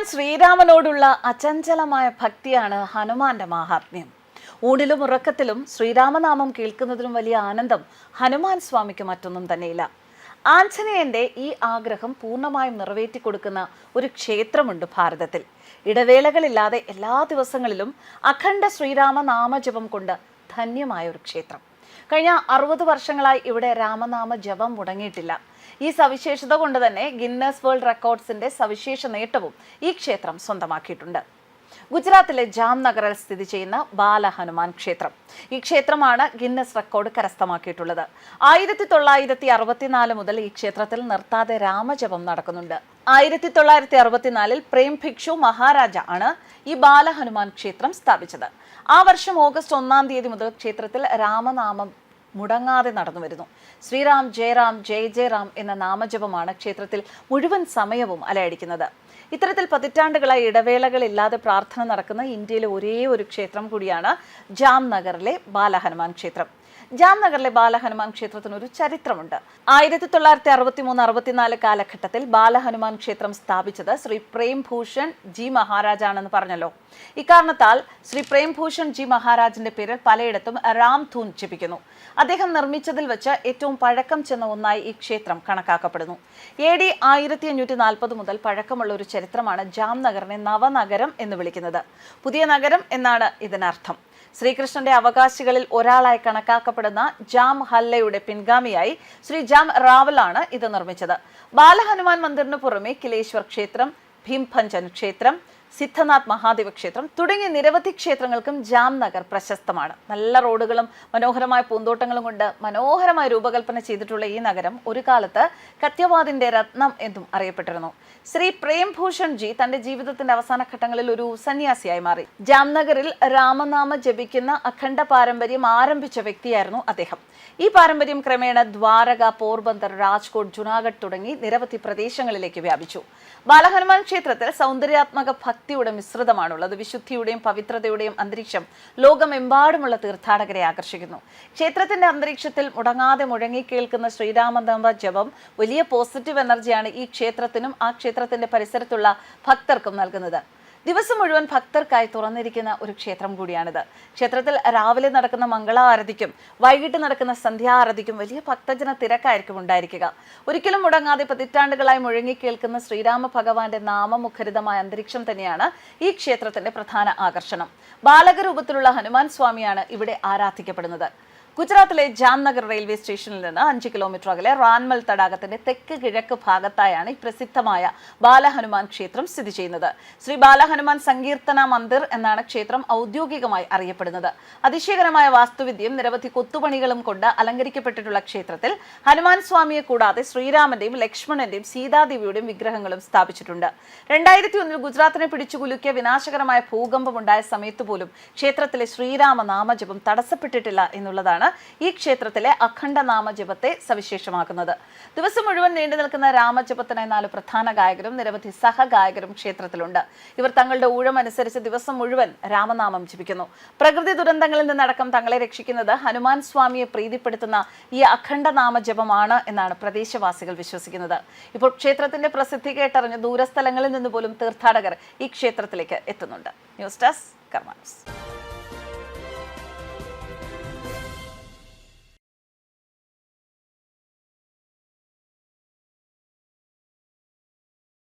ഭഗവാൻ ശ്രീരാമനോടുള്ള അചഞ്ചലമായ ഭക്തിയാണ് ഹനുമാന്റെ മാഹാത്മ്യം. ഊണിലും ഉറക്കത്തിലും ശ്രീരാമനാമം കേൾക്കുന്നതിലും വലിയ ആനന്ദം ഹനുമാൻ സ്വാമിക്ക് മറ്റൊന്നും തന്നെയില്ല. ആഞ്ജനേയന്റെ ഈ ആഗ്രഹം പൂർണമായും നിറവേറ്റി കൊടുക്കുന്ന ഒരു ക്ഷേത്രമുണ്ട് ഭാരതത്തിൽ. ഇടവേളകളില്ലാതെ എല്ലാ ദിവസങ്ങളിലും അഖണ്ഡ ശ്രീരാമനാമജപം കൊണ്ട് ധന്യമായ ഒരു ക്ഷേത്രം. കഴിഞ്ഞ അറുപത് വർഷങ്ങളായി ഇവിടെ രാമനാമ ജപം മുടങ്ങിയിട്ടില്ല. ഈ സവിശേഷത കൊണ്ട് തന്നെ ഗിന്നസ് വേൾഡ് റെക്കോർഡ്സിന്റെ സവിശേഷ നേട്ടവും ഈ ക്ഷേത്രം സ്വന്തമാക്കിയിട്ടുണ്ട്. ഗുജറാത്തിലെ ജാംനഗറിൽ സ്ഥിതി ചെയ്യുന്ന ബാലഹനുമാൻ ക്ഷേത്രം. ഈ ക്ഷേത്രമാണ് ഗിന്നസ് റെക്കോർഡ് കരസ്ഥമാക്കിയിട്ടുള്ളത്. ആയിരത്തി തൊള്ളായിരത്തി അറുപത്തിനാല് മുതൽ ഈ ക്ഷേത്രത്തിൽ നിർത്താതെ രാമജപം നടക്കുന്നുണ്ട്. ആയിരത്തി തൊള്ളായിരത്തി അറുപത്തിനാലിൽ പ്രേം ഭിക്ഷു മഹാരാജ ആണ് ഈ ബാലഹനുമാൻ ക്ഷേത്രം സ്ഥാപിച്ചത്. ആ വർഷം ഓഗസ്റ്റ് ഒന്നാം തീയതി മുതൽ ക്ഷേത്രത്തിൽ രാമനാമം മുടങ്ങാതെ നടന്നു വരുന്നു. ശ്രീറാം ജയറാം ജയ ജയറാം എന്ന നാമജപമാണ് ക്ഷേത്രത്തിൽ മുഴുവൻ സമയവും അലയടിക്കുന്നത്. ഇത്തരത്തിൽ പതിറ്റാണ്ടുകളായി ഇടവേളകളില്ലാതെ പ്രാർത്ഥന നടക്കുന്ന ഇന്ത്യയിലെ ഒരേ ഒരു ക്ഷേത്രം കൂടിയാണ് ജാംനഗറിലെ ബാലഹനുമാൻ ക്ഷേത്രം. ജാംനഗറിലെ ബാലഹനുമാൻ ക്ഷേത്രത്തിന് ഒരു ചരിത്രമുണ്ട്. ആയിരത്തി തൊള്ളായിരത്തി അറുപത്തി മൂന്ന് അറുപത്തിനാല് കാലഘട്ടത്തിൽ ബാലഹനുമാൻ ക്ഷേത്രം സ്ഥാപിച്ചത് ശ്രീ പ്രേംഭൂഷൺ ജി മഹാരാജാണെന്ന് പറഞ്ഞല്ലോ. ഇക്കാരണത്താൽ ശ്രീ പ്രേംഭൂഷൺ ജി മഹാരാജിന്റെ പേരിൽ പലയിടത്തും റാം ധൂൻ ജപിക്കുന്നു. അദ്ദേഹം നിർമ്മിച്ചതിൽ വെച്ച് ഏറ്റവും പഴക്കം ചെന്ന ഒന്നായി ഈ ക്ഷേത്രം കണക്കാക്കപ്പെടുന്നു. എ ഡി ആയിരത്തി അഞ്ഞൂറ്റി നാൽപ്പത് മുതൽ പഴക്കമുള്ള ഒരു ചരിത്രമാണ് ജാംനഗറിനെ നവനഗരം എന്ന് വിളിക്കുന്നത്. പുതിയ നഗരം എന്നാണ് ഇതിനർത്ഥം. ശ്രീകൃഷ്ണന്റെ അവകാശികളിൽ ഒരാളായി കണക്കാക്കപ്പെടുന്ന ജാം ഹല്ലയുടെ പിൻഗാമിയായി ശ്രീ ജാം റാവലാണ് ഇത് നിർമ്മിച്ചത്. ബാലഹനുമാൻ മന്ദിറിന് പുറമെ കിലേശ്വർ ക്ഷേത്രം ഭീംഭഞ്ചൻ ക്ഷേത്രം സിദ്ധനാഥ് മഹാദേവ ക്ഷേത്രം തുടങ്ങിയ നിരവധി ക്ഷേത്രങ്ങൾക്കും ജാംനഗർ പ്രശസ്തമാണ്. നല്ല റോഡുകളും മനോഹരമായ പൂന്തോട്ടങ്ങളും കൊണ്ട് മനോഹരമായ രൂപകൽപ്പന ചെയ്തിട്ടുള്ള ഈ നഗരം ഒരു കാലത്ത് കത്യവാദിന്റെ രത്നം എന്നും അറിയപ്പെട്ടിരുന്നു. ശ്രീ പ്രേംഭൂഷൺ ജി തന്റെ ജീവിതത്തിന്റെ അവസാന ഘട്ടങ്ങളിൽ ഒരു സന്യാസിയായി മാറി. ജാംനഗറിൽ രാമനാമ ജപിക്കുന്ന അഖണ്ഡ പാരമ്പര്യം ആരംഭിച്ച വ്യക്തിയായിരുന്നു അദ്ദേഹം. ഈ പാരമ്പര്യം ക്രമേണ ദ്വാരക പോർബന്ദർ രാജ്കോട്ട് ജുനാഗഡ് തുടങ്ങി നിരവധി പ്രദേശങ്ങളിലേക്ക് വ്യാപിച്ചു. ബാലഹനുമാൻ ക്ഷേത്രത്തിൽ സൗന്ദര്യാത്മക ഭക്തിയുടെ മിശ്രിതമാണുള്ളത്. വിശുദ്ധിയുടെയും പവിത്രതയുടെയും അന്തരീക്ഷം ലോകമെമ്പാടുമുള്ള തീർത്ഥാടകരെ ആകർഷിക്കുന്നു. ക്ഷേത്രത്തിന്റെ അന്തരീക്ഷത്തിൽ മുടങ്ങാതെ മുഴങ്ങി കേൾക്കുന്ന ശ്രീരാമനാമ ജപം വലിയ പോസിറ്റീവ് എനർജിയാണ് ഈ ക്ഷേത്രത്തിനും ആ ക്ഷേത്രത്തിന്റെ പരിസരത്തുള്ള ഭക്തർക്കും നൽകുന്നത്. ദിവസം മുഴുവൻ ഭക്തർക്കായി തുറന്നിരിക്കുന്ന ഒരു ക്ഷേത്രം കൂടിയാണിത്. ക്ഷേത്രത്തിൽ രാവിലെ നടക്കുന്ന മംഗളാരതിക്കും വൈകിട്ട് നടക്കുന്ന സന്ധ്യാരതിക്കും വലിയ ഭക്തജന തിരക്കായിരിക്കും ഉണ്ടായിരിക്കുക. ഒരിക്കലും മുടങ്ങാതെ പതിറ്റാണ്ടുകളായി മുഴങ്ങി കേൾക്കുന്ന ശ്രീരാമ ഭഗവാന്റെ നാമമുഖരിതമായ അന്തരീക്ഷം തന്നെയാണ് ഈ ക്ഷേത്രത്തിന്റെ പ്രധാന ആകർഷണം. ബാലകരൂപത്തിലുള്ള ഹനുമാൻ സ്വാമിയാണ് ഇവിടെ ആരാധിക്കപ്പെടുന്നത്. ഗുജറാത്തിലെ ജാംനഗർ റെയിൽവേ സ്റ്റേഷനിൽ നിന്ന് അഞ്ച് കിലോമീറ്റർ അകലെ റാൻമൽ തടാകത്തിന്റെ തെക്ക് കിഴക്ക് ഭാഗത്തായാണ് ഈ പ്രസിദ്ധമായ ബാലഹനുമാൻ ക്ഷേത്രം സ്ഥിതി ചെയ്യുന്നത്. ശ്രീ ബാലഹനുമാൻ സങ്കീർത്തന മന്ദിർ എന്നാണ് ക്ഷേത്രം ഔദ്യോഗികമായി അറിയപ്പെടുന്നത്. അതിശയകരമായ വാസ്തുവിദ്യയും നിരവധി കൊത്തുപണികളും കൊണ്ട് അലങ്കരിക്കപ്പെട്ടിട്ടുള്ള ക്ഷേത്രത്തിൽ ഹനുമാൻ സ്വാമിയെ കൂടാതെ ശ്രീരാമന്റെയും ലക്ഷ്മണന്റെയും സീതാദേവിയുടെയും വിഗ്രഹങ്ങളും സ്ഥാപിച്ചിട്ടുണ്ട്. രണ്ടായിരത്തി ഒന്നിൽ ഗുജറാത്തിനെ പിടിച്ചുകുലുക്കിയ വിനാശകരമായ ഭൂകമ്പം ഉണ്ടായ സമയത്ത് പോലും ക്ഷേത്രത്തിലെ ശ്രീരാമ നാമജപം തടസ്സപ്പെട്ടിട്ടില്ല എന്നുള്ളതാണ് ഈ ക്ഷേത്രത്തിലെ അഖണ്ഡ നാമജപത്തെ സവിശേഷമാക്കുന്നത്. ദിവസം മുഴുവൻ നീണ്ടു നിൽക്കുന്ന രാമജപത്തിനായി നാല് പ്രധാന ഗായകരും നിരവധി സഹഗായകരും ക്ഷേത്രത്തിലുണ്ട്. ഇവർ തങ്ങളുടെ ഊഴം അനുസരിച്ച് ദിവസം മുഴുവൻ രാമനാമം ജപിക്കുന്നു. പ്രകൃതി ദുരന്തങ്ങളിൽ നിന്നടക്കം തങ്ങളെ രക്ഷിക്കുന്നത് ഹനുമാൻ സ്വാമിയെ പ്രീതിപ്പെടുത്തുന്ന ഈ അഖണ്ഡ നാമജപമാണ് എന്നാണ് പ്രദേശവാസികൾ വിശ്വസിക്കുന്നത്. ഇപ്പോൾ ക്ഷേത്രത്തിന്റെ പ്രസിദ്ധി കേട്ടറിഞ്ഞ് ദൂരസ്ഥലങ്ങളിൽ നിന്ന് പോലും തീർത്ഥാടകർ ഈ ക്ഷേത്രത്തിലേക്ക് എത്തുന്നുണ്ട്. News desk കർമാനസ്.